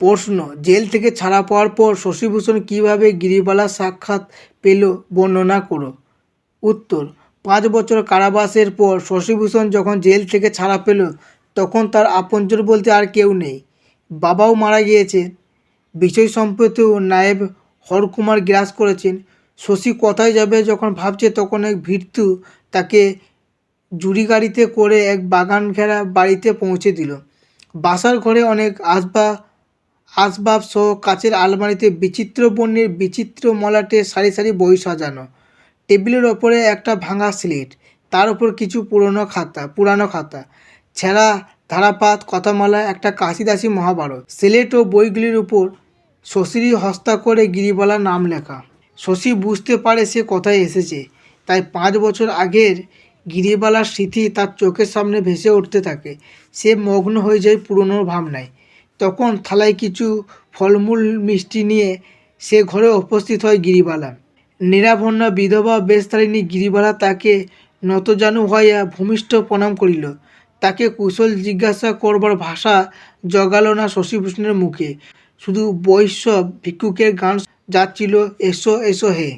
প্রশ্ন। জেল থেকে ছাড়া পাওয়ার পর শশীভূষণ কীভাবে গিরিবালার সাক্ষাৎ পেল বর্ণনা করো। উত্তর, পাঁচ বছর কারাবাসের পর শশীভূষণ যখন জেল থেকে ছাড়া পেল, তখন তার আপনজন বলতে আর কেউ নেই। বাবাও মারা গিয়েছে। বিষয় সম্পত্তিও নায়েব হরকুমার গ্রাস করেছেন। শশী কোথায় যাবে যখন ভাবছে তখন এক ভৃত্যু তাকে জুড়ি গাড়িতে করে এক বাগান ঘেরা বাড়িতে পৌঁছে দিল। বাসার ঘরে অনেক আসবাব আসবাব সহ কাচের আলমারিতে বিচিত্র বর্ণের বিচিত্র মলাটে সারি সারি বই সাজানো। টেবিলের ওপরে একটা ভাঙা স্লেট, তার উপর কিছু পুরনো খাতা, পুরানো খাতা, ছেঁড়া, ধারাপাত, কথামালা, একটা কাশিদাসী মহাভারত। স্লেট ও বইগুলির উপর শশীরই হস্তা করে গিরিবালার নাম লেখা। শশী বুঝতে পারে সে কোথায় এসেছে, তাই পাঁচ বছর আগের গিরিবালার স্মৃতি তার চোখের সামনে ভেসে উঠতে থাকে। সে মগ্ন হয়ে যায় পুরনো ভাবনায়। তখন থালায় কিছু ফলমূল, মিষ্টি নিয়ে সে ঘরে উপস্থিত হয় গিরিবালা। নিরাভর্ণা বিধবা বেশতারিণী গিরিবালা তাকে নতজানু হইয়া ভূমিষ্ঠ প্রণাম করিল। তাকে কুশল জিজ্ঞাসা করবার ভাষা জগাল না শশীভূষণের মুখে। শুধু বৈষ্ণব ভিক্ষুকের গান যাচ্ছিল, এসো এসো হে।